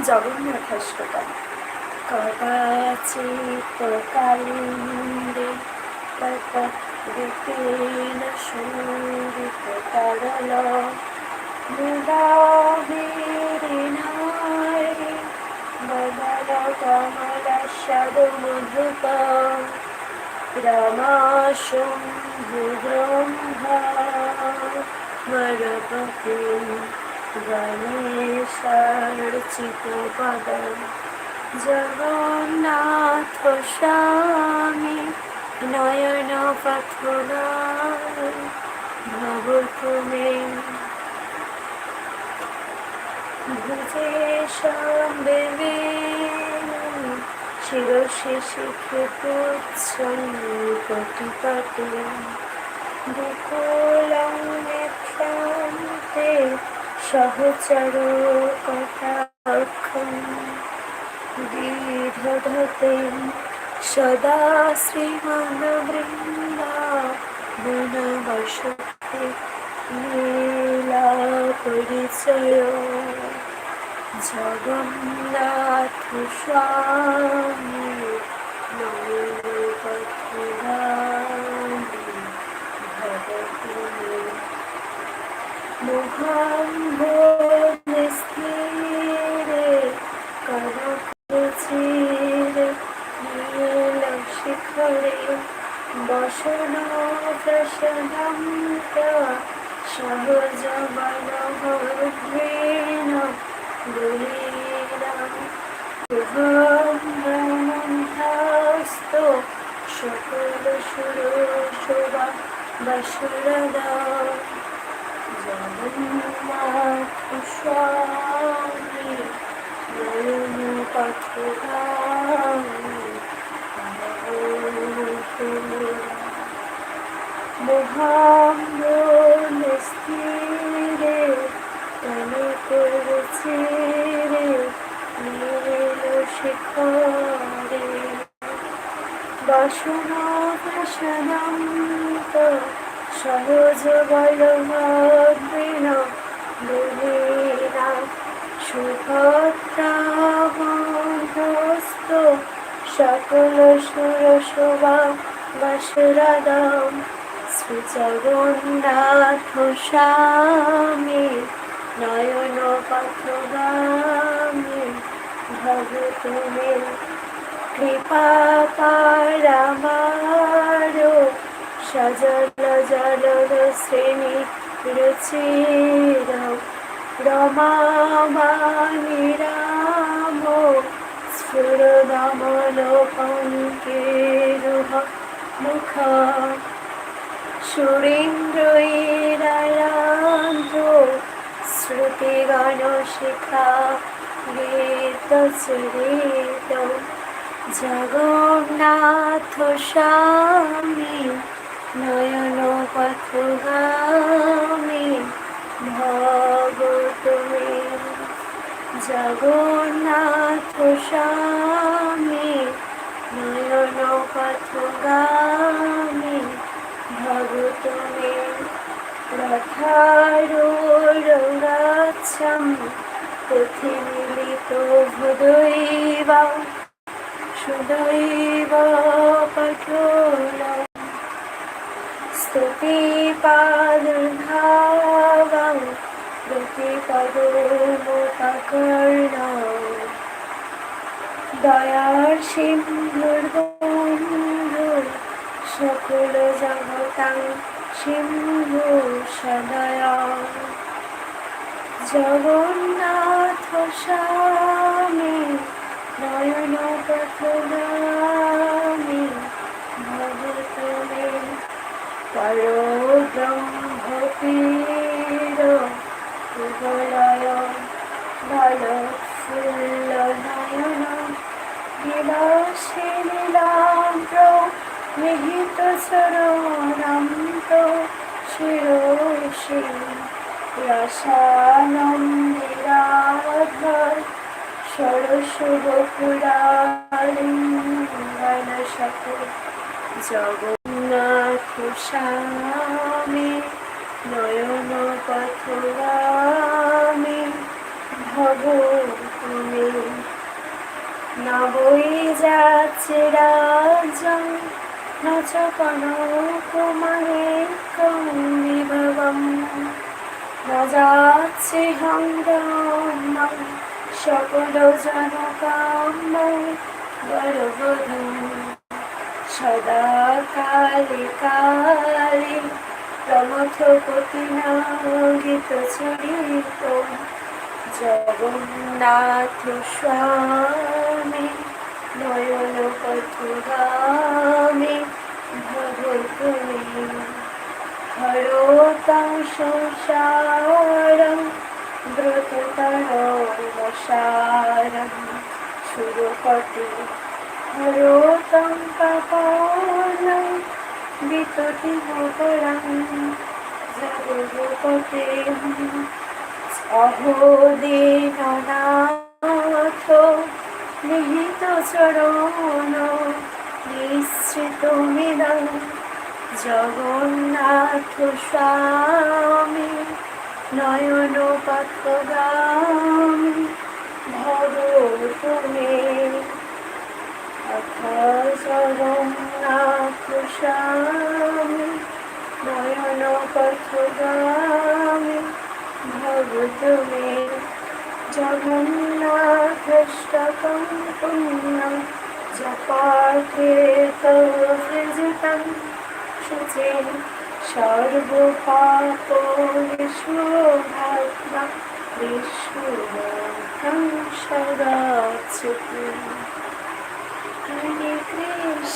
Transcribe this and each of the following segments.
জগন্নাথ হাসপাতাল কদাচিৎ কালিন্দে তৎবিপীন শূরিত তরল মুদাবিরিনারি বদল কমল সদু মধুপ রমাশুম্ভু ব্রহ্মা গণেশার্চিত পদম জগন্নাথ স্বামী নয়ন পথনা ভব তুমি ভুজে সম্বেবে শিরশিশি কটিপটে দুকুলং নেত্রান্তে সহচর কটাক্ষম বিধধতে সদা শ্রীমনবৃন্দা বনবসতে লীলা পরিচয় জগন্নাথ স্বামী মহাম্ভস্থিরে সকল সুর শোভা বসুরদা মহামস্থিরে তন করছে রে নীল শিখরে বাসন প্রসনন্ত সহজ দুর্বীণা সুভদ্রা বন্ধস্ত, সকল সুর শোভা বাসুরাদম। শ্রী জগন্নাথ স্বামী নয়ন পথগামী ভগতুমে কৃপা পারামার সজল জল শ্রেণি রুচির রমাবাণী রাম স্ফুরদমল পঙ্কের মুখ সুরেন্দ্রৈরায়ন্ত্র শ্রুতিগণ শিখা গীত চরিত জগন্নাথ স্বামী নয়ন পথগামী ভগতমে জগন্নাথ স্বামী নয়ন পথগামী ভগতমে রথারোরঙ্গাচ্ছম পথিমিলিত ভুদৈবা সুদৈব কঠোরম স্তুতিপাদধাবং প্রতিপদমোপকর্ণ দয়ার সিন্ধুর বন্ধু সকল জগতাং সিন্ধু সদয়া জগন্নাথ স্বামী নয়ন ভগতমে পরব্রহ্মপীর কুবলয় বল ফুল্ল নয়ন বিলাসে নীলাম্র নিহিত চরণান্ত শিরোষি রসানন্দিরাধর ষোড়শ বকুলালিঙ্গন সকল জগন্নাথ স্বামী নয়ন পথগামী ভগবতী। তুমি না বই যাচ্ছে রাজা নাচ কুমারে কৌমিভবম না যাচ্ছে হঙ্গামা সকল জনকাম গর্বধূ সদা কালে কালে প্রমথ গীত চরিত জগন্নাথ স্বামী নয়ন পথগামী ভগবতী। হরতাং সংসারম ব্রততরসারম সুরপতি হরতাং পাপানাং বিততি ভোগরাং জগপতে অহোদিনাথ নিহিত চরণ, নিশ্চিত মিদং জগন্নাথ স্বামী নয়ন পথগামী ভব তুমি স্বামী নয়ন পথগামী ভব তুমি জগন্নাথষ্টকম পুণ্যম জপাকীর্তন শুচি সর্বপাপ বিষ্ণুভাত্মং সদাচ্যুতি হরে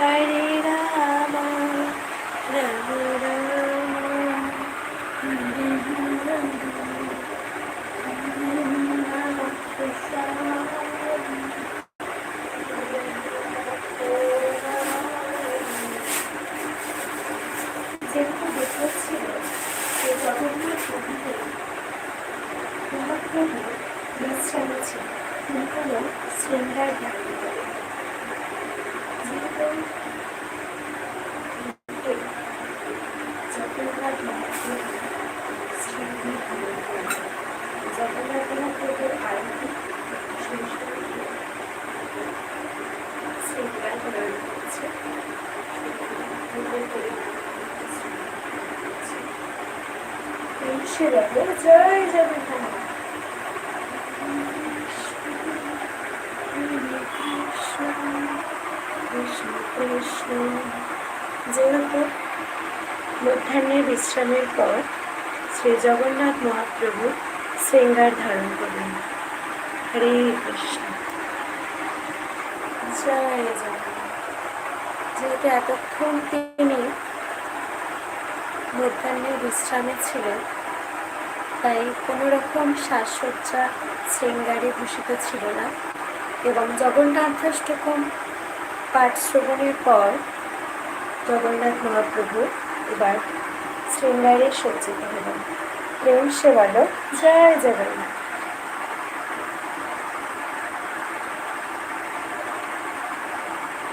Right হল শৃঙ্গার ধ্যান যেরকম জগন্নাথ ধ্যান জগন্নাথ মহাপ্রভুর আরতি শ্রেষ্ঠ শৃঙ্গার ধারণ করছে জয় জগন্নাথ কৃষ্ণ যেহেতু মধ্যাহ্নে বিশ্রামের পর শ্রী জগন্নাথ মহাপ্রভু শৃঙ্গার ধারণ করলেন। হরে কৃষ্ণ। জয় জগন্নাথ। যেহেতু এতক্ষণ তিনি মধ্যাহ্নে বিশ্রামে ছিলেন, তাই কোনো রকম সাজসজ্জা শৃঙ্গারে ভূষিত ছিল না এবং জগন্নাথাষ্টকম পাঠ শ্রবণের পর জগন্নাথ মহাপ্রভু এবার শৃঙ্গারে সজ্জিত হলেন। প্রেম সেবালো। জয় জগন্নাথ।